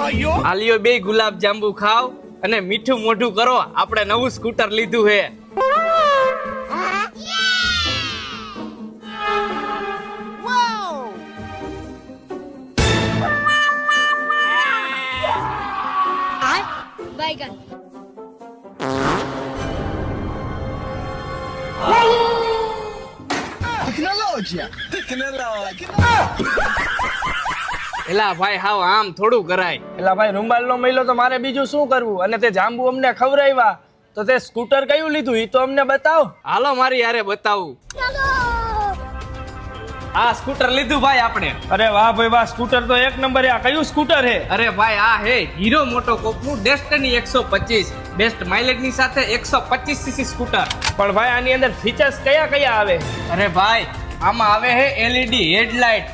આલિયો બે ગુલાબ જાંબુ ખાવ અને મીઠું મોઢું કરો. આપણે નવું સ્કૂટર લીધું હે. Baigan. એલા ભાઈ હાવ આમ થોડું કરાય. એલા ભાઈ રૂમાલ નો મહિલો તો મારે બીજું શું કરવું? અને તે જાંબુ અમને ખવડાવ્યા. તો તે સ્કૂટર કયું લીધું? એ તો અમને બતાવ. હાલો મારી યારે બતાવું. આ સ્કૂટર લીધું ભાઈ આપણે. અરે વાહ ભાઈ વાહ સ્કૂટર તો એક નંબર આ કયું સ્કૂટર હે? અરે ભાઈ આ હે હીરો મોટો કોપનું ડેસ્ટની એકસો પચીસ. બેસ્ટ માઇલેજની સાથે એકસો પચીસ સીસી સ્કૂટર. પણ ભાઈ આની અંદર ફીચર્સ કયા કયા આવે? અરે ભાઈ આમાં આવે હે એલઈડી હેડલાઇટ